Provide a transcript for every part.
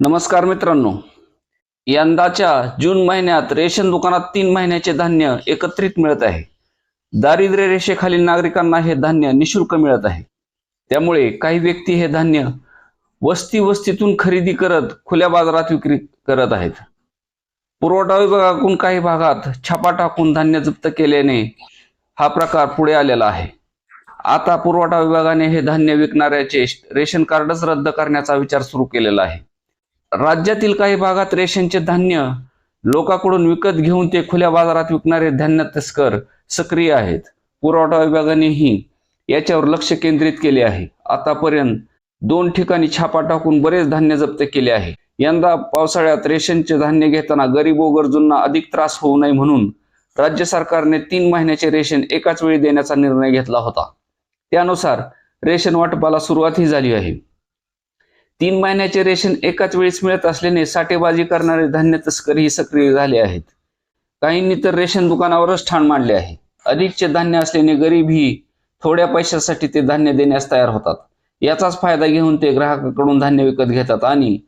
नमस्कार मित्रांनो. यंदाच्या जून महिन्यात रेशन दुकानात तीन महिन्याचे धान्य एकत्रित मिळत आहे. दारिद्र्य रेषेखालील नागरिकांना हे धान्य निशुल्क मिळत आहे. त्यामुळे काही व्यक्ती हे धान्य वस्ती वस्तीतून खरेदी करत खुल्या बाजारात विक्री करत आहेत. पुरवठा विभागाकडून काही भागात छापा टाकून धान्य जप्त केल्याने हा प्रकार पुढे आलेला आहे. आता पुरवठा विभागाने हे धान्य विकणाऱ्याचे रेशन कार्डच रद्द करण्याचा विचार सुरू केलेला आहे. राज्यातील काही भागात रेशनचे धान्य लोकांकडून विकत घेऊन ते खुल्या बाजारात विकणारे धान्य तस्कर सक्रिय आहेत. पुरवठा विभागानेही याच्यावर लक्ष केंद्रित केले आहे. आतापर्यंत दोन ठिकाणी छापा टाकून बरेच धान्य जप्त केले आहे. यंदा पावसाळ्यात रेशनचे धान्य घेताना गरीब व गरजूंना अधिक त्रास होऊ नये म्हणून राज्य सरकारने तीन महिन्याचे रेशन एकाच वेळी देण्याचा निर्णय घेतला होता. त्यानुसार रेशन वाटपाला सुरुवातही झाली आहे. तीन महिन्याचे रेशन एकाच वेळेस मिळत असल्याने साठेबाजी करणारे धान्य तस्करही सक्रिय झाले आहेत. काहींनी तर रेशन दुकानावरच ठाण मांडले आहे. अधिकचे धान्य असल्याने गरीबही थोड्या पैशासाठी ते धान्य देण्यास तयार होतात. याचाच फायदा घेऊन ते ग्राहकाकडून धान्य विकत घेतात आणि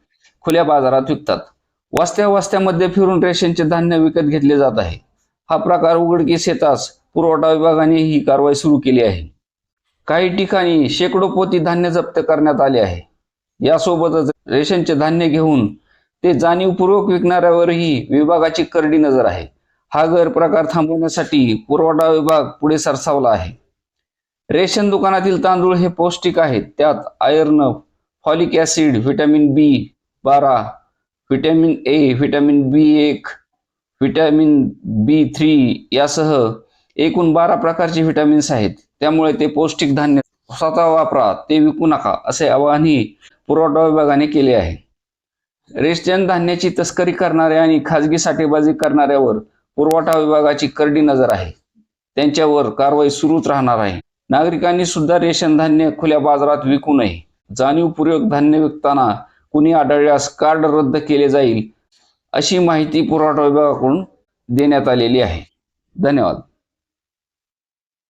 खुल्या बाजारात विकतात. वस्त्या वस्त्यामध्ये फिरून रेशनचे धान्य विकत घेतले जात आहे. हा प्रकार उघडकीस येताच पुरवठा विभागाने ही कारवाई सुरू केली आहे. काही ठिकाणी शेकडो पोती धान्य जप्त करण्यात आले आहे. यासोबतच रेशनचे धान्य घेऊन ते जाणीवपूर्वक विकणाऱ्यावरही विभागाची करडी नजर आहे. हा गैरप्रकार थांबवण्यासाठी पुरवठा विभाग पुढे सरसावला आहे. रेशन दुकानातील तांदूळ हे पौष्टिक आहेत. त्यात iron folic acid vitamin B बारा व्हिटॅमिन ए व्हिटॅमिन बी एक व्हिटॅमिन बी थ्री यासह एकूण बारा प्रकारचे व्हिटॅमिन्स आहेत. त्यामुळे ते पौष्टिक धान्य स्वतः वापरा ते विकू नका असे आवाहनही पुरवठा विभागाने केले आहे. रेशन धान्याची तस्करी करणाऱ्या आणि खाजगी साठेबाजी करणाऱ्यावर पुरवठा विभागाची करडी नजर आहे. त्यांच्यावर कारवाई सुरूच राहणार आहे. नागरिकांनी सुद्धा रेशन धान्य खुल्या बाजारात विकू नये. जाणीवपूर्वक धान्य विकताना कुणी आढळल्यास कार्ड रद्द केले जाईल अशी माहिती पुरवठा विभागाकडून देण्यात आलेली आहे. धन्यवाद.